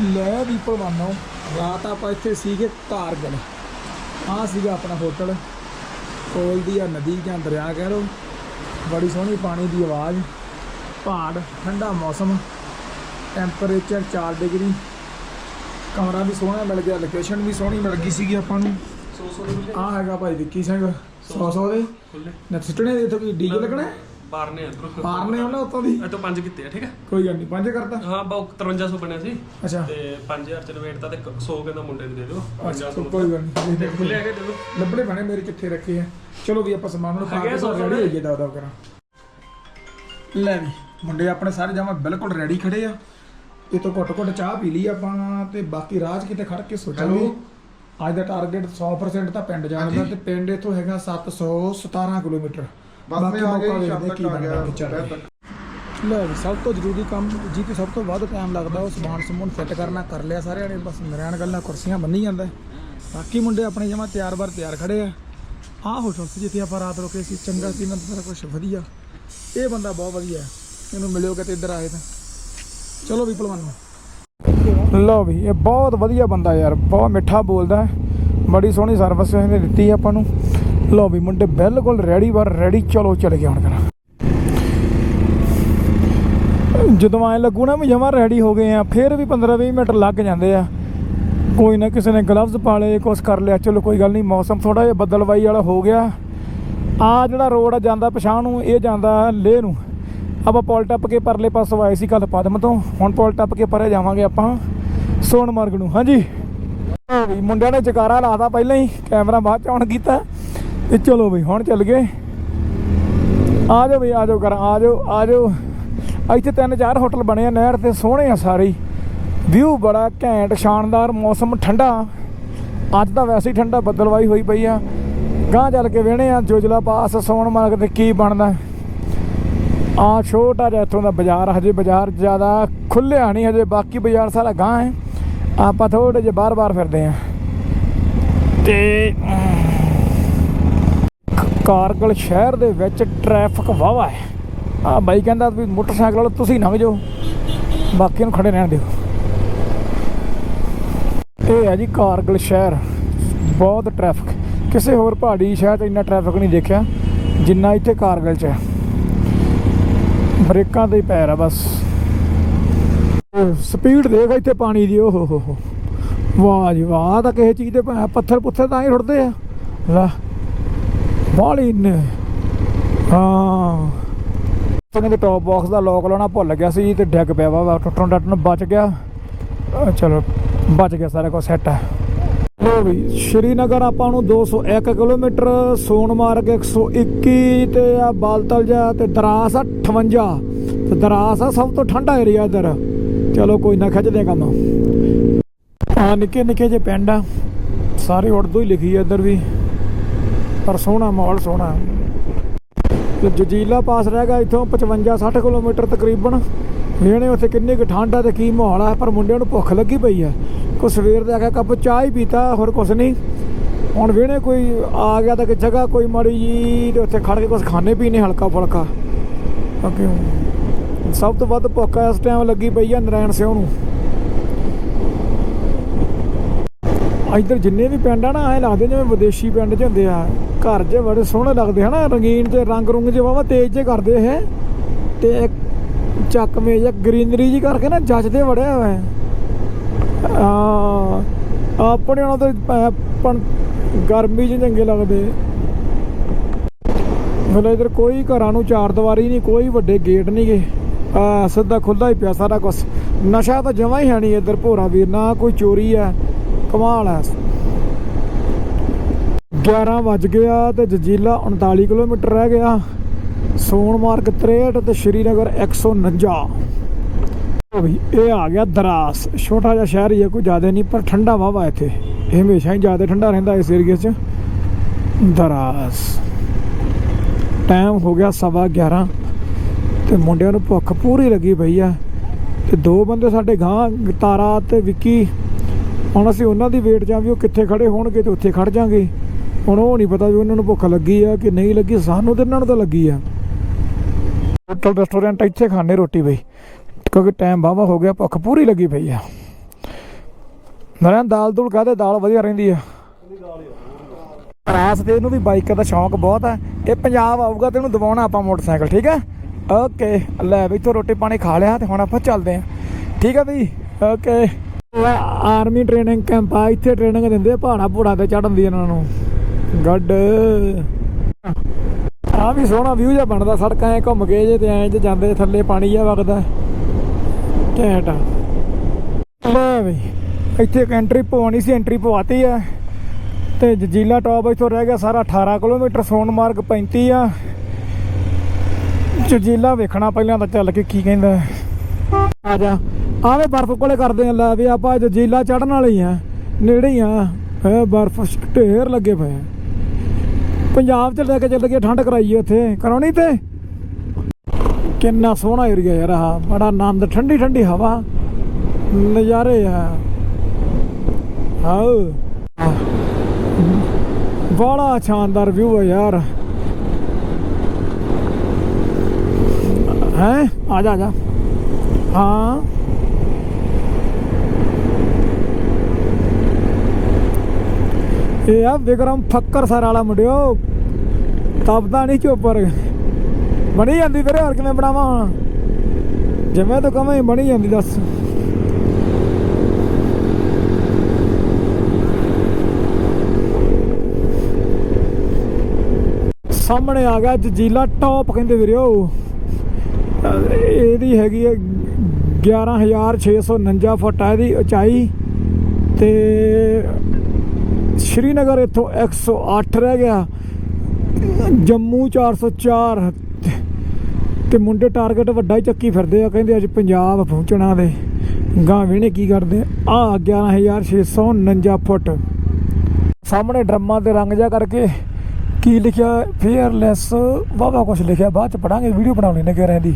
ਲੈ ਵੀ ਭਲਵਾਨੋ ਰਾਤ ਆਪਾਂ ਇੱਥੇ ਸੀਗੇ ਕਾਰਗਲ ਆਹ ਸੀਗਾ ਆਪਣਾ ਹੋਟਲ। ਕੋਲ ਦੀ ਆ ਨਦੀ ਜਾਂ ਦਰਿਆ ਕਹਿ ਲਓ। ਬੜੀ ਸੋਹਣੀ ਪਾਣੀ ਦੀ ਆਵਾਜ਼। ਪਹਾੜ ਠੰਡਾ ਮੌਸਮ। Temperature 4 degree. ਕਮਰਾ ਵੀ ਸੋਹਣਾ ਮਿਲ ਗਿਆ ਲੋਕੇਸ਼ਨ ਵੀ ਸੋਹਣੀ ਮਿਲ ਗਈ ਸੀਗੀ ਆਪਾਂ ਨੂੰ। ਆ ਹੈਗਾ ਭਾਈ ਵਿੱਕੀ ਸਿੰਘ 100 100 ਦੇ। ਨਾ ਸਿੱਟਣੇ ਦੇ ਇੱਥੇ ਕੋਈ ਡੀਜੇ ਲੱਗਣਾ ਬਾਰਨੇ ਇਧਰੋਂ ਮਾਰਨੇ ਉਹਨਾਂ ਉੱਤੋਂ ਦੀ? ਇਹ ਤੋਂ ਪੰਜ ਕੀਤੇ ਆ ਠੀਕ ਹੈ ਕੋਈ ਗੱਲ ਨਹੀਂ ਪੰਜ ਕਰਤਾ? ਹਾਂ ਬਾ 5300 ਬਣਿਆ ਸੀ। ਅੱਛਾ। ਤੇ 5000 ਚ ਰਵੇਟਦਾ ਤੇ 100 ਕਹਿੰਦਾ ਮੁੰਡੇ ਨੂੰ ਦੇ ਦਿਓ। ਅੱਛਾ 50 ਕੋਈ ਗੱਲ ਨਹੀਂ ਤੇ ਖੁੱਲੇ ਹੈਗੇ ਦੇ ਦਿਓ ਲੱਭੜੇ ਬਣੇ ਮੇਰੇ ਕਿੱਥੇ ਰੱਖੇ ਆ ਚਲੋ ਵੀ ਆਪਾਂ ਸਮਾਨ ਨੂੰ ਪਾ ਹੈਗੇ ਕੇ ਆ ਸੌ ਰੈਡੀ ਹੋਈਏ ਦਾ। ਦਾ ਕਰਾਂ ਲੈ ਵੀ ਮੁੰਡੇ ਆਪਣੇ ਸਾਰੇ ਜਮਾ ਬਿਲਕੁਲ ਰੈਡੀ ਖੜੇ ਆ। ਇਹ ਤੋਂ ਘੁੱਟ ਘੁੱਟ ਚਾਹ ਪੀ ਲਈ ਆਪਾਂ ਤੇ ਬਾਕੀ 'ਚ ਕਿਤੇ ਖੜ ਕੇ ਸੋਚਾਂਗੇ। ਅੱਜ ਦਾ ਟਾਰਗੇਟ 100% ਤਾਂ ਪਿੰਡ ਜਾਣ ਦਾ ਤੇ ਪਿੰਡ ਇਥੋਂ ਹੈਗਾ 717 ਕਿਲੋਮੀਟਰ। ਬਸ ਮੈਂ ਆ ਸ਼ਾਮ ਤੱਕ ਆ ਗਿਆ। ਦੁਪਹਿਰ ਤੱਕ ਲੈ ਵੀ ਸਭ ਤੋਂ ਜ਼ਰੂਰੀ ਕੰਮ ਜਿਹਤੇ ਸਭ ਤੋਂ ਵੱਧ ਟਾਈਮ ਲੱਗਦਾ ਉਹ ਸਮਾਨ ਸਮੂਨ ਫਿੱਟ ਕਰਨਾ ਕਰ ਲਿਆ ਸਾਰਿਆਂ ਨੇ ਬਸ ਨਰਿਆਣ ਗੱਲਾਂ ਕੁਰਸੀਆਂ ਬੰਨੀ ਜਾਂਦਾ ਹੈ। ਬਾਕੀ ਮੁੰਡੇ ਆਪਣੇ ਜਮਾ ਤਿਆਰ ਬਰ ਤਿਆਰ ਖੜੇ ਆ ਆਹ ਹੋਟਲ ਸੀ ਜਿੱਥੇ ਆਪਾਂ ਰਾਤ ਰੁਕੇ ਸੀ ਚੰਗਾ ਸੀ ਨਾ ਸਾਰਾ ਕੁਝ ਵਧੀਆ ਇਹ ਬੰਦਾ ਬਹੁਤ ਵਧੀਆ ਹੈ। ਇਹਨੂੰ ਮਿਲਿਓ ਕਿਤੇ ਇੱਧਰ ਆਏ ਤਾਂ ਚਲੋ ਵੀ ਭਲਵਾਨ ਲਓ ਵੀ ਇਹ ਬਹੁਤ ਵਧੀਆ ਬੰਦਾ ਯਾਰ ਬਹੁਤ ਮਿੱਠਾ ਬੋਲਦਾ ਹੈ। ਬੜੀ ਸੋਹਣੀ ਸਰਵਿਸ ਇਹਨੇ ਦਿੱਤੀ ਆਪਾਂ ਨੂੰ ਲਓ ਵੀ ਮੁੰਡੇ ਬਿਲਕੁਲ ਰੈਡੀ ਵਾਰ ਰੈਡੀ ਚਲੋ ਚਲੇ ਗਏ ਹੁਣ ਕਰਾਂ ਜਦੋਂ ਐ ਲੱਗੂ ਨਾ ਵੀ ਜਮਾ ਰੈਡੀ ਹੋ ਗਏ ਆ, ਫਿਰ ਵੀ 15-20 ਮਿੰਟ ਲੱਗ ਜਾਂਦੇ ਆ। ਕੋਈ ਨਾ ਕਿਸੇ ਨੇ ਗਲਵਜ਼ ਪਾ ਲਏ, ਕੁਛ ਕਰ ਲਿਆ, ਚਲੋ ਕੋਈ ਗੱਲ ਨਹੀਂ, ਮੌਸਮ ਥੋੜਾ ਜਿਹਾ ਬੱਦਲਵਾਈ ਵਾਲਾ ਹੋ ਗਿਆ। ਆ ਜਿਹੜਾ ਰੋਡ ਆ, ਜਾਂਦਾ ਪਛਾਣ ਨੂੰ, ਇਹ ਜਾਂਦਾ ਲੇਹ ਨੂੰ। ਆਪਾਂ ਪੁਲ ਟੱਪ ਕੇ ਪਰਲੇ ਪਾਸੋਂ ਆਏ ਸੀ ਕੱਲ ਪਦਮ ਤੋਂ, ਹੁਣ ਪੁਲ ਟੱਪ ਕੇ ਪਰੇ ਜਾਵਾਂਗੇ ਆਪਾਂ ਸੋਨਮਰਗ ਨੂੰ। ਹਾਂਜੀ। ਮੁੰਡਿਆਂ ਨੇ ਜਕਾਰਾ ਲਾਤਾ ਪਹਿਲਾਂ ਹੀ, ਕੈਮਰਾ ਬਾਅਦ ਚ ਆਨ ਕੀਤਾ। ਤੇ ਚਲੋ ਬਈ, ਹੁਣ ਚੱਲ ਗਏ। ਆ ਜਾਓ ਬਈ, ਆ ਜਾਓ ਕਰ ਆ ਜਾਓ ਆ ਜਾਓ। ਇੱਥੇ ਤਿੰਨ ਚਾਰ ਹੋਟਲ ਬਣੇ ਆ ਨਹਿਰ ਤੇ, ਸੋਹਣੇ ਆ ਸਾਰੇ। ਵਿਊ ਬੜਾ ਘੈਂਟ, ਸ਼ਾਨਦਾਰ, ਮੌਸਮ ਠੰਡਾ। ਅੱਜ ਤਾਂ ਵੈਸੇ ਹੀ ਠੰਡਾ, ਬੱਦਲਵਾਈ ਹੋਈ ਪਈ ਆ। ਗਾਂ ਚੱਲ ਕੇ ਵੇਣੇ ਆ, ਜੋਜਲਾ ਪਾਸ ਸੋਨਮਰਗ ਤੇ ਕੀ ਬਣਦਾ। ਆ ਛੋਟਾ ਜਿਹਾ ਇੱਥੋਂ ਦਾ ਬਾਜ਼ਾਰ, ਹਜੇ ਬਾਜ਼ਾਰ ਜ਼ਿਆਦਾ ਖੁੱਲਿਆ ਨਹੀਂ, ਹਜੇ ਬਾਕੀ ਬਾਜ਼ਾਰ ਸਾਰਾ ਗਾਂ ਹੈ। ਆਪਾਂ ਥੋੜੇ ਜਿਹਾ ਬਾਰ-ਬਾਰ ਫਿਰਦੇ ਆ। ਤੇ ਕਾਰਗਲ ਸ਼ਹਿਰ ਦੇ ਵਿੱਚ ਟ੍ਰੈਫਿਕ ਵਾਵਾ ਹੈ। ਆ ਬਾਈ ਕਹਿੰਦਾ ਵੀ ਮੋਟਰਸਾਈਕਲ ਵਾਲੇ, ਤੁਸੀਂ ਲੰਘ ਜਾਓ ਬਾਕੀ ਨੂੰ ਖੜੇ ਰਹਿਣ ਦਿਓ। ਇਹ ਹੈ ਜੀ ਕਾਰਗਲ ਸ਼ਹਿਰ। ਬਹੁਤ ਟ੍ਰੈਫਿਕ। ਕਿਸੇ ਹੋਰ ਪਹਾੜੀ ਸ਼ਹਿਰ 'ਚ ਇੰਨਾ ਟ੍ਰੈਫਿਕ ਨਹੀਂ ਦੇਖਿਆ, ਜਿੰਨਾ ਇੱਥੇ ਕਾਰਗਲ 'ਚ ਹੈ। ਬ੍ਰੇਕਾਂ ਤੇ ਹੀ ਪੈਰ ਆ ਬਸ। ਸਪੀਡ ਦੇਖ ਇੱਥੇ ਪਾਣੀ ਦੀ ਓ ਹੋ ਹੋ ਹੋ। ਵਾਹ ਜੀ ਵਾਹ ਤਾਂ ਕਿਸੇ ਚੀਜ਼ ਦੇ ਪੱਥਰ ਪੁੱਥਰ ਤਾਂ ਹੀ ਰੁੜਦੇ ਆ। ਵਾਹ ਬਾਲੀ ਨੇ ਹਾਂ। ਤੁਹਾਨੂੰ ਦੇ ਟੌਪ ਬਾਕਸ ਦਾ ਲੋਕ ਲਾਉਣਾ ਭੁੱਲ ਗਿਆ ਸੀ ਤੇ ਡਿੱਗ ਪਿਆ ਵਾ ਵਾ, ਟੁੱਟਣ ਟੱਟਣ ਬਚ ਗਿਆ। ਚਲੋ, ਬਚ ਗਿਆ ਸਾਰਾ ਕੁਝ ਸੈੱਟ ਹੈ ਲੋ ਵੀ, ਸ਼੍ਰੀਨਗਰ ਆਪਾਂ ਨੂੰ 201 ਕਿਲੋਮੀਟਰ, ਸੋਨਮਾਰਗ 121 ਤੇ ਆ ਬਾਲਤਲ ਜਾ ਤੇ ਦਰਾਸ ਆ 58 ਤੇ ਦਰਾਸ ਆ ਸਭ ਤੋਂ ਠੰਡਾ ਏਰੀਆ ਇਧਰ। ਚਲੋ ਕੋਈ ਨਾ, ਖਿੱਚਦੇ ਕੰਮ। ਆ ਨਿੱਕੇ ਨਿੱਕੇ ਜੇ ਪਿੰਡ ਆ। ਸਾਰੇ ਉਰਦੂ ਹੀ ਲਿਖੀ ਆ ਇੱਧਰ ਵੀ। ਪਰ ਸੋਹਣਾ ਮਾਹੌਲ ਸੋਹਣਾ। ਤੇ ਜਜੀਲਾ ਪਾਸ ਰਹਿ ਗਿਆ ਇੱਥੋਂ 55 60 ਕਿਲੋਮੀਟਰ ਤਕਰੀਬਨ। ਵੇਣੇ ਉੱਥੇ ਕਿੰਨੀ ਕੁ ਠੰਡ ਆ ਤੇ ਕੀ ਮਾਹੌਲ ਆ, ਪਰ ਮੁੰਡਿਆਂ ਨੂੰ ਭੁੱਖ ਲੱਗੀ ਪਈ ਆ। ਕੋ ਸਵੇਰ ਦਾ ਆ ਕੱਪ ਚਾਹ ਹੀ ਪੀਤਾ, ਹੋਰ ਕੁਛ ਨਹੀਂ। ਹੁਣ ਵੇਣੇ ਕੋਈ ਆ ਗਿਆ ਤਾਂ ਕਿ ਜਗ੍ਹਾ ਕੋਈ ਮਾੜੀ ਜੀ ਤੇ ਉੱਥੇ ਖੜ ਕੇ ਕੁਛ ਖਾਣੇ ਪੀਣੇ ਹਲਕਾ ਫੁਲਕਾ। ਓਕੇ ਸਭ ਤੋਂ ਵੱਧ ਭੁੱਖ ਇਸ ਟਾਈਮ ਲੱਗੀ ਪਈ ਆ ਨਰਾਇਣ ਸਿੰਘ ਨੂੰ। ਇੱਧਰ ਜਿੰਨੇ ਵੀ ਪਿੰਡ ਆ ਨਾ, ਐ ਲੱਗਦੇ ਜਿਵੇਂ ਵਿਦੇਸ਼ੀ ਪਿੰਡ ਚ ਹੁੰਦੇ ਆ। ਘਰ ਜੇ ਬੜੇ ਸੋਹਣੇ ਲੱਗਦੇ ਹਨਾ, ਰੰਗੀਨ ਤੇ ਰੰਗ ਰੁੰਗ ਜੇ ਵਾਵਾ ਤੇਜ਼ ਜੇ ਕਰਦੇ ਇਹ। ਤੇ ਇੱਕ ਚੱਕਵੇਂ ਜਾਂ ਗ੍ਰੀਨਰੀ ਜੀ ਕਰਕੇ ਨਾ ਜੱਜਦੇ ਬੜਿਆ ਹੋਇਆ ਆ ਆਪਣੇ ਨਾਲ ਤਾਂ ਪਣ ਗਰਮੀ ਚ ਚੰਗੇ ਲੱਗਦੇ। ਮਤਲਬ ਇਧਰ ਕੋਈ ਘਰਾਂ ਨੂੰ ਚਾਰ ਦੀਵਾਰੀ ਨਹੀਂ, ਕੋਈ ਵੱਡੇ ਗੇਟ ਨਹੀਂ ਗੇ। ਆ ਸਿੱਧਾ ਖੁੱਲ੍ਹਾ ਹੀ ਪਿਆ ਸਾਰਾ ਕੁਝ ਨਸ਼ਾ ਤਾਂ ਜਮਾ ਹੀ ਹੈ ਨਹੀਂ ਇੱਧਰ ਭੋਰਾ ਵੀਰ, ਨਾ ਕੋਈ ਚੋਰੀ ਆ ਕਮਾਲ ਆ 11 ਵੱਜ ਗਿਆ ਤੇ ਜਜੀਲਾ 39 ਕਿਲੋਮੀਟਰ ਰਹਿ ਗਿਆ। ਸੋਨਮਾਰਗ 63 ਤੇ ਸ਼੍ਰੀਨਗਰ 149 ਉਹ ਵੀ, ਇਹ ਆ ਗਿਆ ਦਰਾਸ। ਛੋਟਾ ਜਿਹਾ ਸ਼ਹਿਰ ਹੀ ਹੈ ਕੋਈ ਜ਼ਿਆਦਾ ਨਹੀਂ, ਪਰ ਠੰਡਾ ਵਾਵਾ ਇੱਥੇ। ਇਹ ਹਮੇਸ਼ਾ ਹੀ ਜ਼ਿਆਦਾ ਠੰਡਾ ਰਹਿੰਦਾ ਇਸ ਏਰੀਏ 'ਚ। ਦਰਾਸ। ਟਾਈਮ ਹੋ ਗਿਆ ਸਵਾ 11 ਤੇ ਮੁੰਡਿਆਂ ਨੂੰ ਭੁੱਖ ਪੂਰੀ ਲੱਗੀ ਪਈ ਆ। ਤੇ ਦੋ ਬੰਦੇ ਸਾਡੇ ਗਾਂ ਤਾਰਾ ਤੇ ਵਿੱਕੀ। ਹੁਣ ਅਸੀਂ ਉਹਨਾਂ ਦੀ ਵੇਟ 'ਚ ਵੀ ਉਹ ਕਿੱਥੇ ਖੜੇ ਹੋਣਗੇ ਤੇ ਉੱਥੇ ਖੜ ਜਾਾਂਗੇ। ਹੁਣ ਉਹ ਨਹੀਂ ਪਤਾ ਵੀ ਉਹਨਾਂ ਨੂੰ ਭੁੱਖ ਲੱਗੀ ਆ ਕਿ ਨਹੀਂ ਲੱਗੀ, ਸਾਨੂੰ ਤੇ ਇਹਨਾਂ ਨੂੰ ਤਾਂ ਲੱਗੀ ਆ। ਹੋਟਲ ਰੈਸਟੋਰੈਂਟ ਇੱਥੇ ਖਾਣੇ ਰੋਟੀ ਬਈ। ਕਿਉਂਕਿ ਟਾਈਮ ਵਾਹਵਾ ਹੋ ਗਿਆ, ਭੁੱਖ ਪੂਰੀ ਲੱਗੀ ਪਈ ਆ। ਨਰਿਆਂ ਦਾਲ ਦੂਲ ਕਹਦੇ? ਦਾਲ ਵਧੀਆ ਰਹਿੰਦੀ ਆ। ਰਾਸ ਤੇ ਇਹਨੂੰ ਵੀ ਬਾਈਕ ਦਾ ਸ਼ੌਂਕ ਬਹੁਤ ਆ। ਇਹ ਪੰਜਾਬ ਆਊਗਾ ਤੇ ਇਹਨੂੰ ਦਵਾਉਣਾ ਆਪਾਂ ਮੋਟਰਸਾਈਕਲ, ਠੀਕ ਆ? ਓਕੇ ਲੈ ਵੀ ਇੱਥੋਂ ਰੋਟੀ ਪਾਣੀ ਖਾ ਲਿਆ ਤੇ ਹੁਣ ਆਪਾਂ ਚੱਲਦੇ ਆਂ। ਠੀਕ ਹੈ ਬਈ? ਓਕੇ ਆਰਮੀ ਟ੍ਰੇਨਿੰਗ ਕੈਂਪ ਆ, ਇੱਥੇ ਟ੍ਰੇਨਿੰਗ ਦਿੰਦੇ ਆ ਪਹਾੜਾਂ ਪੂੜਾਂ ਤੇ ਚੜਨ ਦੀ ਇਹਨਾਂ ਨੂੰ। ਗੱਡ। ਆ ਵੀ ਸੋਹਣਾ ਵਿਊ ਜਿਹਾ ਬਣਦਾ, ਸੜਕਾਂ ਐ ਘੁੰਮ ਕੇ ਜੇ ਤੇ ਐਂ ਜੇ ਜਾਂਦੇ ਥੱਲੇ ਪਾਣੀ ਜਿਹਾ ਵਗਦਾ। ਘੈਂਟ ਲੈ ਵੀ ਇੱਥੇ ਇੱਕ ਐਂਟਰੀ ਪਵਾਉਣੀ ਸੀ ਐਂਟਰੀ ਪਵਾਤੀ ਆ। ਤੇ ਜਜੀਲਾ ਟਾਪ ਇੱਥੋਂ ਰਹਿ ਗਿਆ ਸਾਰਾ 18 ਕਿਲੋਮੀਟਰ ਸੋਨਮਾਰਗ 35 ਆ। ਜਜੀਲਾ ਵੇਖਣਾ ਪਹਿਲਾਂ ਤਾਂ ਚੱਲ ਕੇ ਕੀ ਕਹਿੰਦਾ। ਆ ਜਾ, ਆਵੇ ਬਰਫ਼ ਕੋਲੇ ਕਰਦੇ ਆ, ਲੈ ਵੀ ਆਪਾਂ ਜਜੀਲਾ ਚੜਨ ਵਾਲੇ ਆ, ਨੇੜੇ ਆ। ਬਰਫ਼ ਢੇਰ ਲੱਗੇ ਪਏ ਆ। ਪੰਜਾਬ ਚ ਲੈ ਕੇ ਚੱਲ ਗਏ, ਠੰਡ ਕਰਾਈਏ ਉੱਥੇ। ਕਰਾਉਣੀ ਤੇ? ਕਿੰਨਾ ਸੋਹਣਾ ਏਰੀਆ ਯਾਰ ਆ ਬੜਾ ਆਨੰਦ, ਠੰਡੀ ਠੰਡੀ ਹਵਾ। ਨਜ਼ਾਰੇ ਆ। ਹਾਂ ਬੜਾ ਸ਼ਾਨਦਾਰ ਵਿਊ ਹੈ ਯਾਰ। ਹੈ? ਆ ਜਾ ਆ ਜਾ। ਹਾਂ। ਇਹ ਆ ਵਿਕਰਮ ਫੱਕਰ ਸਰ ਵਾਲਾ ਮੁੰਡਿਓ। ਤਬਦਾ ਨਹੀਂ ਚੋਪਰ ਬਣੀ ਜਾਂਦੀ ਵੀਰੇ, ਹੋਰ ਕਿਵੇਂ ਬਣਾਵਾਂ ਹੁਣ? ਜਿਵੇਂ ਤੂੰ ਕਵੇਂ ਬਣੀ ਜਾਂਦੀ, ਦੱਸ। ਸਾਹਮਣੇ ਆ ਗਿਆ ਜਜੀਲਾ ਟੌਪ ਕਹਿੰਦੇ ਵੀਰੇ ਉਹ। ਅਹ ਇਹਦੀ ਹੈਗੀ ਹੈ 11649 ਫੁੱਟ ਆ ਇਹਦੀ ਉਚਾਈ। ਤੇ ਸ਼੍ਰੀਨਗਰ ਇੱਥੋਂ 108 ਰਹਿ ਗਿਆ। ਜੰਮੂ 404 ਤੇ ਮੁੰਡੇ ਟਾਰਗੇਟ ਵੱਡਾ ਹੀ ਚੱਕੀ ਫਿਰਦੇ ਆ, ਕਹਿੰਦੇ ਅੱਜ ਪੰਜਾਬ ਪਹੁੰਚਣਾ ਦੇ ਗਾਂ ਵੇਣੇ ਕੀ ਕਰਦੇ। ਆ 11649 ਫੁੱਟ। ਸਾਹਮਣੇ ਡਰਮਾਂ 'ਤੇ ਰੰਗ ਜਾ ਕਰਕੇ ਕੀ ਲਿਖਿਆ ਫੇਅਰਲੈਸ ਵਾਵਾ ਕੁਝ ਲਿਖਿਆ, ਬਾਅਦ ਚ ਪੜਾਂਗੇ, ਵੀਡੀਓ ਬਣਾ ਲੈਣੇ ਕਿ ਰਹਿੰਦੀ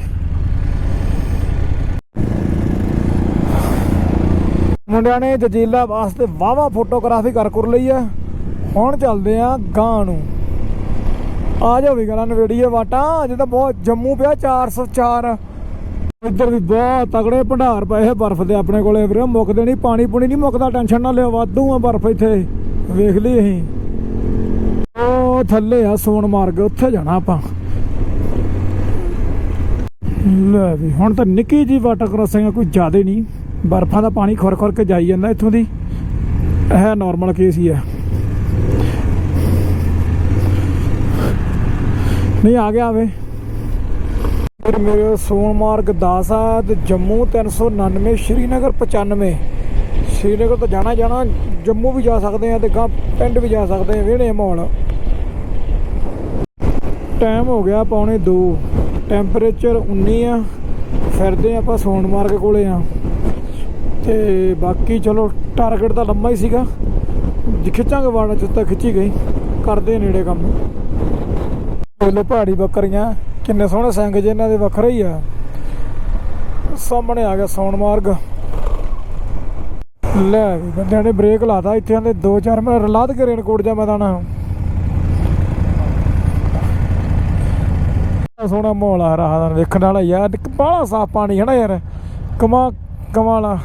ਮੁੰਡਿਆਂ ਨੇ ਜਜੀਲਾ ਵਾਸਤੇ ਵਾਵਾ ਫੋਟੋਗ੍ਰਾਫੀ ਕਰ ਕਰ ਲਈ ਆ ਹੁਣ ਚੱਲਦੇ ਆ ਗਾਂ ਨੂੰ। ਆ ਜਾਓ ਵੀ ਗਲਾਂ ਨਵੇੜੀਏ ਵਾਟਾਂ, ਅਜੇ ਤਾਂ ਬਹੁਤ ਜੰਮੂ ਪਿਆ 404 ਇੱਧਰ ਵੀ ਬਹੁਤ ਤਗੜੇ ਭੰਡਾਰ ਪਏ ਆ ਬਰਫ਼ ਦੇ ਆਪਣੇ ਕੋਲੇ ਵੀਰੇ ਮੁੱਕਦੇ ਨਹੀਂ, ਪਾਣੀ ਪੂਣੀ ਨਹੀਂ ਮੁੱਕਦਾ, ਟੈਨਸ਼ਨ ਨਾ ਲਿਓ, ਵਾਧੂ ਆ ਬਰਫ਼ ਇੱਥੇ। ਵੇਖ ਲਈ ਅਸੀਂ। ਉਹ ਥੱਲੇ ਆ ਸੋਨ ਮਾਰਗ, ਉੱਥੇ ਜਾਣਾ ਆਪਾਂ। ਲੈ ਵੀ, ਹੁਣ ਤਾਂ ਨਿੱਕੀ ਜੀ ਵਾਟਰ ਕ੍ਰਾਸਿੰਗ ਆ, ਕੋਈ ਜ਼ਿਆਦਾ ਨਹੀਂ। ਬਰਫਾਂ ਦਾ ਪਾਣੀ ਖੁਰ ਖੁਰ ਕੇ ਜਾਈ ਜਾਂਦਾ ਇੱਥੋਂ ਦੀ। ਇਹ ਨਾਰਮਲ ਕੇਸ ਹੀ ਹੈ। ਨਹੀਂ, ਆ ਗਿਆ ਵੇ। ਫਿਰ ਮੇਰੇ ਸੋਨਮਾਰਗ 10 ਆ ਤੇ ਜੰਮੂ 399 ਸ਼੍ਰੀਨਗਰ 95 ਸ਼੍ਰੀਨਗਰ ਤਾਂ ਜਾਣਾ ਜਾਣਾ, ਜੰਮੂ ਵੀ ਜਾ ਸਕਦੇ ਆ ਤੇ ਗਾਂ ਪਿੰਡ ਵੀ ਜਾ ਸਕਦੇ ਆ ਵਿਹੜੇ ਮਾਹੌਲ। ਟਾਈਮ ਹੋ ਗਿਆ ਪੌਣੇ 2 ਟੈਂਪਰੇਚਰ 19 ਆ। ਫਿਰਦੇ ਆਪਾਂ ਸੋਨਮਾਰਗ ਕੋਲੇ ਆ। ਤੇ ਬਾਕੀ ਚਲੋ ਟਾਰਗੇਟ ਤਾਂ ਲੰਮਾ ਹੀ ਸੀਗਾ। ਖਿੱਚਾਂਗੇ ਵਾੜਾ ਜਿੱਤਾ ਖਿੱਚੀ ਗਈ। ਕਰਦੇ ਨੇੜੇ ਕੰਮ। ਬੋਲੇ ਪਹਾੜੀ ਬੱਕਰੀਆਂ, ਕਿੰਨੇ ਸੋਹਣੇ ਸਿੰਘ ਜੇ ਇਹਨਾਂ ਦੇ ਵੱਖਰੇ ਹੀ ਆ। ਸਾਹਮਣੇ ਆ ਗਿਆ ਸੋਨਮਾਰਗ ਲੈ ਵੀ ਬੰਦਿਆਂ ਨੇ ਬ੍ਰੇਕ ਲਾਤਾ ਇੱਥੇ ਆਂਦੇ 2-4 ਮਿੰਟ ਲਾਦ ਕੇ ਰੇਨਕੋਟ ਜਾ ਮੈਂ ਸੋਹਣਾ ਮਾਹੌਲ ਆ ਰਹਾ ਦਾ ਵੇਖਣ ਵਾਲਾ ਯਾਰ ਬਾਹਲਾ ਸਾਫ਼ ਪਾਣੀ ਹੈ ਨਾ ਯਾਰ। ਕਮਾ ਕਮਾਲਾ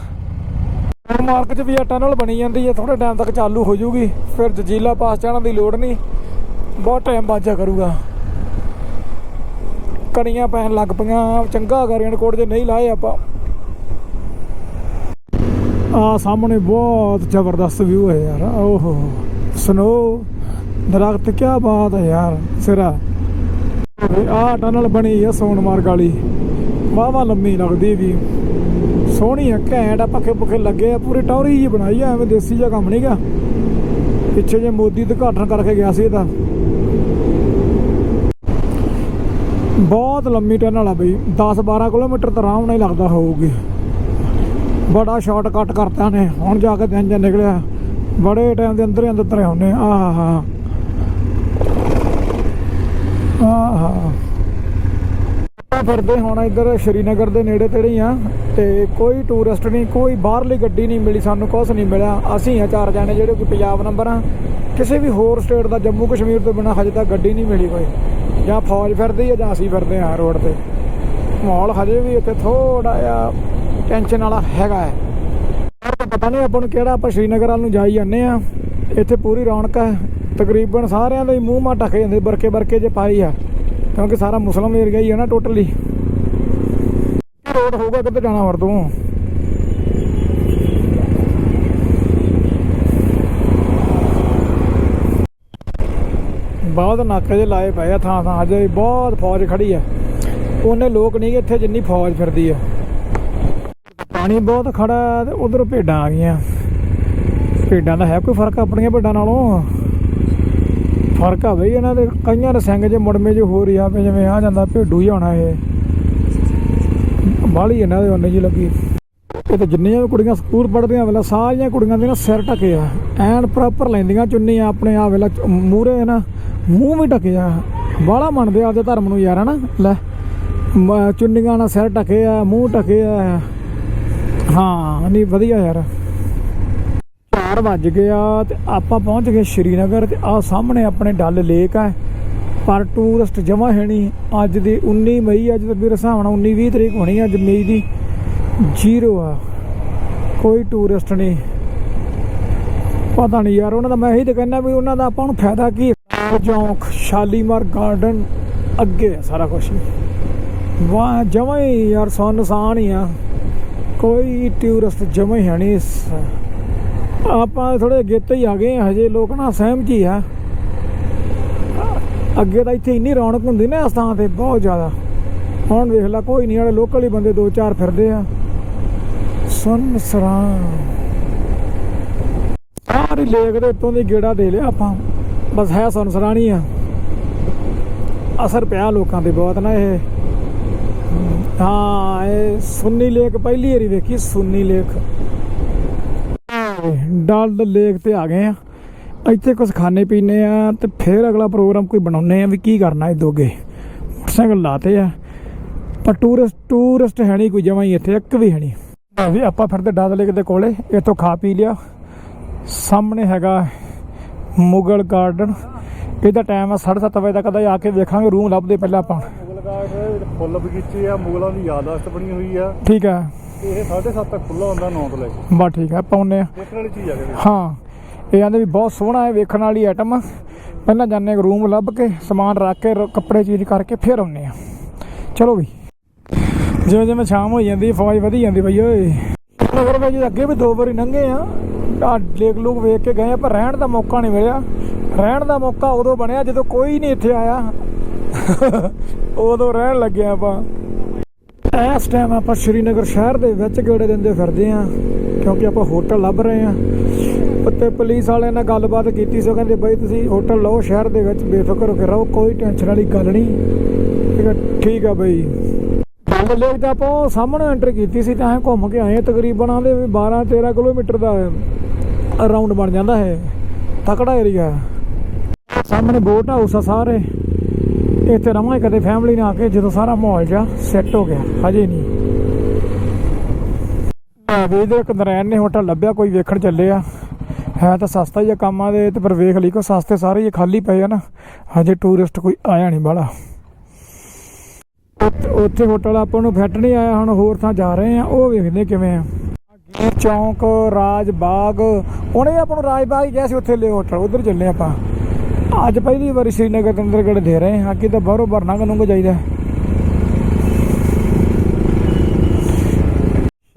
ਮਾਰਕ ਚ ਵੀ ਆ ਟਨਲ ਬਣੀ ਜਾਂਦੀ ਹੈ ਥੋੜੇ ਟਾਈਮ ਤੱਕ ਚਾਲੂ ਹੋ ਜਾਊਗੀ। ਫਿਰ ਜਜੀਲਾ ਪਾਸ ਜਾਣ ਦੀ ਲੋੜ ਨਹੀਂ, ਬਹੁਤ ਟਾਈਮ ਬਾਜਾ ਕਰੂਗਾ। ਕਣੀਆਂ ਪੈਣ ਲੱਗ ਪਈਆਂ, ਚੰਗਾ ਕਰ ਰੇਨਕੋਟ ਜੇ ਨਹੀਂ ਲਾਏ ਆਪਾਂ। ਆ ਸਾਹਮਣੇ ਬਹੁਤ ਜ਼ਬਰਦਸਤ ਵਿਊ ਹੈ ਯਾਰ, ਓਹੋ। ਸਨੋ ਦਰਖਤ ਕੀ ਬਾਤ ਹੈ ਯਾਰ, ਸਿਰਾ। ਆ ਟਨਲ ਬਣੀ ਆ ਸੋਨਮਾਰਗ ਵਾਲੀ। ਵਾਹ ਲੰਮੀ ਲੱਗਦੀ ਵੀ ਸੋਹਣੀ ਆ, ਘੈਂਟ ਆ ਪੱਖੇ ਪੁੱਖੇ ਲੱਗੇ ਆ, ਪੂਰੀ ਟੌਰੀ ਜੀ ਬਣਾਈ ਆ, ਐਵੇਂ ਦੇਸੀ ਜਿਹਾ ਕੰਮ ਨਹੀਂਗਾ ਪਿੱਛੇ ਜੇ ਮੋਦੀ ਉਦਘਾਟਨ ਕਰਕੇ ਗਿਆ ਸੀ ਇਹਦਾ। ਬਹੁਤ ਲੰਮੀ ਟਨਲ ਆ ਬਈ 10 12 ਕਿਲੋਮੀਟਰ ਤਾਂ ਆਰਾਮ ਨਾਲ ਹੀ ਲੱਗਦਾ ਹੋਊਗੀ। ਬੜਾ ਸ਼ਾਰਟਕਟ ਕਰਤਾ ਨੇ, ਹੁਣ ਜਾ ਕੇ ਦਿਨ ਜਾਂ ਨਿਕਲਿਆ। ਬੜੇ ਟਾਈਮ ਦੇ ਅੰਦਰ ਹੀ ਅੰਦਰ ਤਰੇ ਹੁੰਨੇ ਆਹ ਹਾਂ ਆਹ। ਫਿਰਦੇ ਹੁਣ ਇੱਧਰ ਸ਼੍ਰੀਨਗਰ ਦੇ ਨੇੜੇ ਤੇੜੇ ਹੀ ਆ ਤੇ ਕੋਈ ਟੂਰਿਸਟ ਨਹੀਂ, ਕੋਈ ਬਾਹਰਲੀ ਗੱਡੀ ਨਹੀਂ ਮਿਲੀ, ਸਾਨੂੰ ਕੁਛ ਨਹੀਂ ਮਿਲਿਆ। ਅਸੀਂ ਆ ਚਾਰ ਜਾਣੇ ਜਿਹੜੇ ਕੋਈ ਪੰਜਾਬ ਨੰਬਰ ਆ। ਕਿਸੇ ਵੀ ਹੋਰ ਸਟੇਟ ਦਾ ਜੰਮੂ ਕਸ਼ਮੀਰ ਤੋਂ ਬਿਨਾ ਹਜੇ ਤੱਕ ਗੱਡੀ ਨਹੀਂ ਮਿਲੀ ਕੋਈ। ਜਾਂ ਫੌਜ ਫਿਰਦੀ ਹੈ ਜਾਂ ਅਸੀਂ ਫਿਰਦੇ ਆ ਰੋਡ ਤੇ। ਮਾਹੌਲ ਹਜੇ ਵੀ ਇੱਥੇ ਥੋੜਾ ਜਿਹਾ ਟੈਨਸ਼ਨ ਵਾਲਾ ਹੈਗਾ ਹੈ। ਯਾਰ ਪਤਾ ਨਹੀਂ ਆਪਾਂ ਨੂੰ ਕਿਹੜਾ ਆਪਾਂ ਸ਼੍ਰੀਨਗਰ ਵੱਲ ਨੂੰ ਜਾਈ ਜਾਂਦੇ ਆ। ਇੱਥੇ ਪੂਰੀ ਰੌਣਕ ਹੈ। ਤਕਰੀਬਨ ਸਾਰਿਆਂ ਦੇ ਮੂੰਹ ਮਾ ਢਕੇ ਜਾਂਦੇ ਬਰਕੇ ਬਰਕੇ ਜੇ ਪਾਈ ਆ। ਕਿਉਂਕਿ ਸਾਰਾ ਮੁਸਲਮ ਏਰੀਆ ਹੀ ਹੈ ਨਾ ਟੋਟਲੀ। ਰੋਡ ਹੋਊਗਾ ਕਿੱਧਰ ਜਾਣਾ ਹੋਰ ਤੂੰ? ਬਹੁਤ ਨਾਕੇ ਜੇ ਲਾਏ ਪਏ ਆ ਥਾਂ ਥਾਂ, ਅਜੇ ਬਹੁਤ ਫੌਜ ਖੜੀ ਆ। ਉਹਨੇ ਲੋਕ ਨਹੀਂ ਇੱਥੇ ਜਿੰਨੀ ਫੌਜ ਫਿਰਦੀ ਆ। ਪਾਣੀ ਬਹੁਤ ਖੜਾ ਤੇ ਉਧਰ ਭੇਡਾਂ ਆ ਗਈਆਂ। ਭੇਡਾਂ ਦਾ ਹੈ ਕੋਈ ਫ਼ਰਕ ਆਪਣੀਆਂ ਭੇਡਾਂ ਨਾਲੋਂ? ਫ਼ਰਕ ਆ ਬਈ, ਇਹਨਾਂ ਦੇ ਕਈਆਂ ਦੇ ਸਿੰਘ ਜੇ ਮੁੜਮੇ ਜੇ ਹੋ ਰਹੀ ਆ, ਵੀ ਜਿਵੇਂ ਆ ਜਾਂਦਾ, ਭੇਡੂ ਹੀ ਹੋਣਾ ਇਹ। ਬਾਹਲੀ ਇਹਨਾਂ ਦੇ ਉਹਨੇ ਜੀ ਲੱਗੀ। ਇਹ ਤਾਂ ਜਿੰਨੀਆਂ ਵੀ ਕੁੜੀਆਂ ਸਕੂਲ ਪੜ੍ਹਦੀਆਂ, ਵੇਲਾ ਸਾਰੀਆਂ ਕੁੜੀਆਂ ਦੇ ਨਾ ਸਿਰ ਢਕੇ ਆ। ਐਨ ਪ੍ਰੋਪਰ ਲੈਂਦੀਆਂ ਚੁੰਨੀਆਂ ਆਪਣੇ ਆ ਵੇਲਾ ਮੂਰੇ ਨਾ, ਮੂੰਹ ਵੀ ਢਕੇ ਆ। ਬਾਹਲਾ ਮੰਨਦੇ ਆਪਦੇ ਧਰਮ ਨੂੰ ਯਾਰ, ਹਨਾ? ਲੈ ਚੁੰਨੀਆਂ ਨਾਲ ਸਿਰ ਢਕੇ ਆ, ਮੂੰਹ ਢਕੇ ਆ। ਹਾਂ, ਨਹੀਂ, ਵਧੀਆ ਯਾਰ। 4 ਵੱਜ ਗਿਆ ਤੇ ਆਪਾਂ ਪਹੁੰਚ ਗਏ ਸ਼੍ਰੀਨਗਰ ਤੇ ਆ ਸਾਹਮਣੇ ਆਪਣੇ ਡਲ ਲੇਕ ਆ। ਪਰ ਟੂਰਿਸਟ ਜਮਾ ਹੈ ਨਹੀਂ। ਅੱਜ ਦੀ 19 ਮਈ, ਅੱਜ ਤਾਂ ਮੇਰੇ ਹਿਸਾਬ ਨਾਲ 19 20 ਤਰੀਕ ਹੋਣੀ ਅੱਜ ਮਈ ਦੀ ਜ਼ੀਰੋ ਆ। ਕੋਈ ਟੂਰਿਸਟ ਨਹੀਂ। ਪਤਾ ਨਹੀਂ ਯਾਰ, ਉਹਨਾਂ ਦਾ ਮੈਂ ਇਹੀ ਤਾਂ ਕਹਿੰਦਾ ਵੀ ਉਹਨਾਂ ਦਾ ਆਪਾਂ ਨੂੰ ਫਾਇਦਾ ਕੀ ਹੈ? ਚੌਂਕ, ਸ਼ਾਲੀਮਾਰ ਗਾਰਡਨ, ਅੱਗੇ ਆ ਸਾਰਾ ਕੁਝ ਵਾਹ, ਜਮਾ ਹੀ ਯਾਰ, ਸੁਨਸਾਨ ਹੀ ਆ। ਕੋਈ ਟੂਰਿਸਟ ਜਮਾ ਹੀ ਹੈ ਨਹੀਂ ਆਪਾਂ ਥੋੜੇ ਅੱਗੇ ਤੇ ਹੀ ਆ ਗਏ ਹਾਂ, ਹਜੇ ਲੋਕ ਨਾ ਸਹਿਮਤ ਹੀ ਆ। ਅੱਗੇ ਤਾਂ ਇੱਥੇ ਇੰਨੀ ਰੌਣਕ ਹੁੰਦੀ ਨਾ ਇਸ ਥਾਂ ਤੇ ਬਹੁਤ ਜ਼ਿਆਦਾ। ਹੁਣ ਵੇਖ ਲੈ ਕੋਈ ਨਹੀਂ ਵਾਲੇ ਲੋਕਲ ਹੀ ਬੰਦੇ ਦੋ ਚਾਰ ਫਿਰਦੇ ਆ। ਸੁਨਸਰਾਂ ਸਾਰੀ ਲੇਕ ਦੇ ਉੱਤੋਂ ਦੀ ਗੇੜਾ ਦੇ ਲਿਆ ਆਪਾਂ। ਬਸ ਹੈ ਸੁਨਸਰਾਂ ਆ। ਅਸਰ ਪਿਆ ਲੋਕਾਂ ਤੇ ਬਹੁਤ ਨਾ ਇਹ। ਹਾਂ ਇਹ ਸੁੰਨੀ ਲੇਕ ਪਹਿਲੀ ਵਾਰੀ ਵੇਖੀ ਸੁੰਨੀ ਲੇਕ। ਡਲ ਲੇਕ ਤੇ ਆ ਗਏ ਆ। ਇੱਥੇ ਕੁਝ ਖਾਣੇ ਪੀਣੇ ਆ ਤੇ ਫਿਰ ਅਗਲਾ ਪ੍ਰੋਗਰਾਮ ਕੋਈ ਬਣਾਉਨੇ ਆ ਵੀ ਕੀ ਕਰਨਾ ਇਹ ਦੋਗੇ। ਮੋਟਰਸਾਈਕਲ ਲਾਤੇ ਆ। ਪਰ ਟੂਰਿਸਟ ਟੂਰਿਸਟ ਹੈ ਨਹੀਂ ਕੋਈ ਜਮਾਂ ਹੀ ਇੱਥੇ ਇੱਕ ਵੀ ਹੈ ਨਹੀਂ। ਵੀ ਆਪਾਂ ਫਿਰਦੇ ਡਲ ਲੇਕ ਦੇ ਕੋਲੇ ਇੱਥੋਂ ਖਾ ਪੀ ਲਿਆ। ਸਾਹਮਣੇ ਹੈਗਾ ਮੁਗਲ ਗਾਰਡਨ ਇਹਦਾ ਟਾਈਮ ਆ 7:30 ਵਜੇ ਤੱਕ ਦਾ ਆ ਕੇ ਵੇਖਾਂਗੇ ਰੂਮ ਲੱਭਦੇ ਪਹਿਲਾਂ ਆਪਾਂ। ਮੁਗਲਗਾਟ ਫੁੱਲ ਬਗੀਚੇ ਆ ਮੁਗਲਾਂ ਦੀ ਯਾਦਾਸ਼ਤ ਬਣੀ ਹੋਈ ਆ। ਠੀਕ ਆ। ਇਹ 7:30 ਤੱਕ ਖੁੱਲਾ ਹੁੰਦਾ 9 ਤੋਂ ਲੈ ਕੇ। ਬਸ ਠੀਕ ਆ ਪਾਉਨੇ ਆ ਦੇਖਣ ਵਾਲੀ ਚੀਜ਼ ਆ ਕਿ ਹਾਂ ਇਹ ਆਂਦੇ ਵੀ ਬਹੁਤ ਸੋਹਣਾ ਹੈ ਵੇਖਣ ਵਾਲੀ ਆਈਟਮ ਪਹਿਲਾਂ ਹਾਂ ਰੂਮ ਲੱਭ ਕੇ ਸਮਾਨ ਰੱਖ ਕੇ ਕੱਪੜੇ ਚੀਜ਼ ਕਰਕੇ ਫਿਰ ਆਉਂਦੇ ਆ ਚਲੋ ਵੀ ਜਿਵੇਂ ਜਿਵੇਂ ਸ਼ਾਮ ਹੋ ਜਾਂਦੀ ਫੌਜ ਵਧੀ ਜਾਂਦੀ ਬਈ ਓਏ। ਨਗਰ ਵਿੱਚ ਅੱਗੇ ਵੀ ਦੋ ਵਾਰੀ ਲੰਘੇ ਆ ਆ ਲੇਕ ਲੋਕ ਵੇਖ ਕੇ ਗਏ ਆ ਪਰ ਰਹਿਣ ਦਾ ਮੌਕਾ ਨਹੀਂ ਮਿਲਿਆ। ਰਹਿਣ ਦਾ ਮੌਕਾ ਉਦੋਂ ਬਣਿਆ ਜਦੋਂ ਕੋਈ ਨਹੀਂ ਇੱਥੇ ਆਇਆ। ਉਦੋਂ ਰਹਿਣ ਲੱਗੇ ਆਪਾਂ। ਇਸ ਟਾਈਮ ਆਪਾਂ ਸ਼੍ਰੀਨਗਰ ਸ਼ਹਿਰ ਦੇ ਵਿੱਚ ਗੇੜੇ ਦਿੰਦੇ ਫਿਰਦੇ ਆ ਕਿਉਂਕਿ ਆਪਾਂ ਹੋਟਲ ਲੱਭ ਰਹੇ ਆ ਉੱਤੇ ਪੁਲਿਸ ਵਾਲਿਆਂ ਨਾਲ ਗੱਲਬਾਤ ਕੀਤੀ ਸੋ ਕਹਿੰਦੇ, ਬਾਈ ਤੁਸੀਂ ਹੋਟਲ ਲਓ ਸ਼ਹਿਰ ਦੇ ਵਿੱਚ, ਬੇਫਿਕਰ ਹੋ ਕੇ ਰਹੋ, ਕੋਈ ਟੈਨਸ਼ਨ ਵਾਲੀ ਗੱਲ ਨਹੀਂ। ਠੀਕ ਆ ਠੀਕ ਆ ਬਈ। ਗੱਲ ਲੇਕ ਦਾ ਆਪਾਂ ਉਹ ਸਾਹਮਣੇ ਐਂਟਰ ਕੀਤੀ ਸੀ, ਤਾਂ ਐਂ ਘੁੰਮ ਕੇ ਆਏ ਤਕਰੀਬਨ ਆਂਦੇ ਵੀ 12 13 ਕਿਲੋਮੀਟਰ ਦਾ ਅਰਾਊਂਡ ਬਣ ਜਾਂਦਾ ਹੈ, ਤਕੜਾ ਏਰੀਆ ਸਾਹਮਣੇ ਬੋਟ ਹਾਊਸ ਆ ਸਾਰੇ। ਇੱਥੇ ਰਵਾਂਗੇ ਕਦੇ ਫੈਮਿਲੀ ਨਾਲ ਆ ਕੇ ਜਦੋਂ ਸਾਰਾ ਮਾਹੌਲ ਜਾ ਸੈੱਟ ਹੋ ਗਿਆ। ਹਜੇ ਨਹੀਂ। ਵੀ ਇਧਰ ਇੱਕ ਨੇ ਹੋਟਲ ਲੱਭਿਆ, ਕੋਈ ਵੇਖਣ ਚੱਲੇ ਆ। ਹੈ ਤਾਂ ਸਸਤਾ ਹੀ ਕੰਮਾਂ ਦੇ, ਤੇ ਪਰ ਵੇਖ ਲਈ ਕੋ ਸਸਤੇ ਸਾਰੇ ਹੀ ਖਾਲੀ ਪਏ ਆ ਨਾ। ਹਜੇ ਟੂਰਿਸਟ ਕੋਈ ਆਇਆ ਨਹੀਂ ਬਾਲਾ ਉੱਥੇ ਹੋਟਲ ਆਪਾਂ ਨੂੰ ਫਿੱਟ ਨਹੀਂ ਆਇਆ, ਹੁਣ ਹੋਰ ਥਾਂ ਜਾ ਰਹੇ ਆ, ਉਹ ਵੇਖਦੇ ਕਿਵੇਂ ਆ। ਚੌਂਕ ਰਾਜ ਬਾਗ ਉਹਨੇ ਆਪਾਂ ਨੂੰ ਰਾਜ ਬਾਗ ਹੀ ਕਿਹਾ ਸੀ, ਉੱਥੇ ਲੈ ਹੋਟਲ, ਉਧਰ ਚੱਲੇ ਆਪਾਂ। ਅੱਜ ਪਹਿਲੀ ਵਾਰੀ ਸ਼੍ਰੀਨਗਰ ਦੇ ਅੰਦਰ ਦੇ ਰਹੇ ਹਾਂ। ਅੱਗੇ ਤਾਂ ਬਾਹਰੋਂ ਭਰਨਾ ਨੂੰ ਜਾਈਦਾ।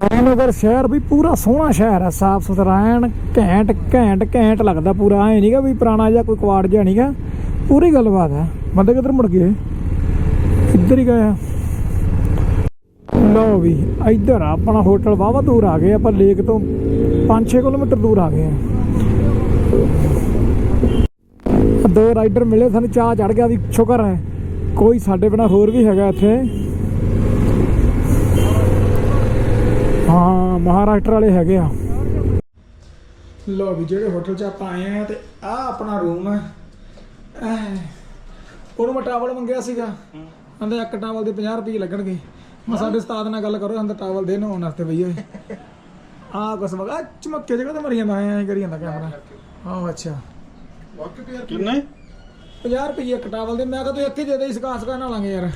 ਸ਼੍ਰੀਨਗਰ ਸ਼ਹਿਰ ਵੀ ਪੂਰਾ ਸੋਹਣਾ ਸ਼ਹਿਰ ਹੈ। ਸਾਫ਼ ਸੁਥਰਾ ਐਨ, ਘੈਂਟ ਘੈਂਟ ਘੈਂਟ ਲੱਗਦਾ ਪੂਰਾ। ਐ ਨਹੀਂਗਾ ਵੀ ਪੁਰਾਣਾ ਜਿਹਾ ਕੋਈ ਕੁਆੜ ਜਿਹਾ ਨਹੀਂਗਾ ਪੂਰੀ ਗੱਲਬਾਤ ਹੈ। ਬੰਦੇ ਕਿੱਧਰ ਮੁੜ ਗਏ? ਇੱਧਰ ਹੀ ਗਏ ਆ? ਲਓ ਵੀ, ਇੱਧਰ ਆਪਣਾ ਹੋਟਲ ਵਾਵਾ ਦੂਰ ਆ ਗਏ। ਆਪਾਂ ਲੇਕ ਤੋਂ 5-6 ਕਿਲੋਮੀਟਰ ਦੂਰ ਆ ਗਏ ਆ। ਦੋ ਰਾਈਡਰ ਮਿਲੇ ਸਾਨੂੰ ਚਾਹ ਚੜ ਗਿਆ ਵੀ ਸ਼ੁਕਰ ਹੈ ਕੋਈ ਸਾਡੇ ਬਿਨਾ ਹੋਰ ਵੀ ਹੈਗਾ ਇੱਥੇ। ਹਾਂ, ਮਹਾਰਾਸ਼ਟਰ ਵਾਲੇ ਹੈਗੇ ਆ। ਲੋ ਵੀ, ਜਿਹੜੇ ਹੋਟਲ 'ਚ ਆਪਾਂ ਆਏ ਆ ਤੇ ਆ ਆਪਣਾ ਰੂਮ ਹੈ ਉਹਨੂੰ ਮੈਂ ਟਾਵਲ ਮੰਗਿਆ ਸੀਗਾ। ਕਹਿੰਦੇ ਇੱਕ ਟਾਵਲ ਦੇ 50 ਰੁਪਏ ਲੱਗਣਗੇ। ਮੈਂ ਸਾਡੇ ਉਸਤਾਦ ਨਾਲ ਗੱਲ ਕਰੋ ਕਹਿੰਦਾ ਟਾਵਲ ਦੇ ਨਹਾਉਣ ਵਾਸਤੇ ਬਈ ਆ ਕੁਛ ਮਗਾ, ਚਮੱਕੇ ਜਗ੍ਹਾ ਤੇ ਮਰੀ ਜਾਂਦਾ ਐ ਕਰੀ ਜਾਂਦਾ ਕੈਮਰਾ। ਆਹ ਅੱਛਾ। ਕਿੰਨੇ? 50 ਰੁਪਏ ਇੱਕ ਟਾਵਲ ਦੇ ਮੈਂ ਕਿਹਾ ਤੂੰ ਹੀ ਦੇ ਦੇ ਸਕਾ ਸਕਾ ਨਾ ਲਾਂਗੇ ਯਾਰ।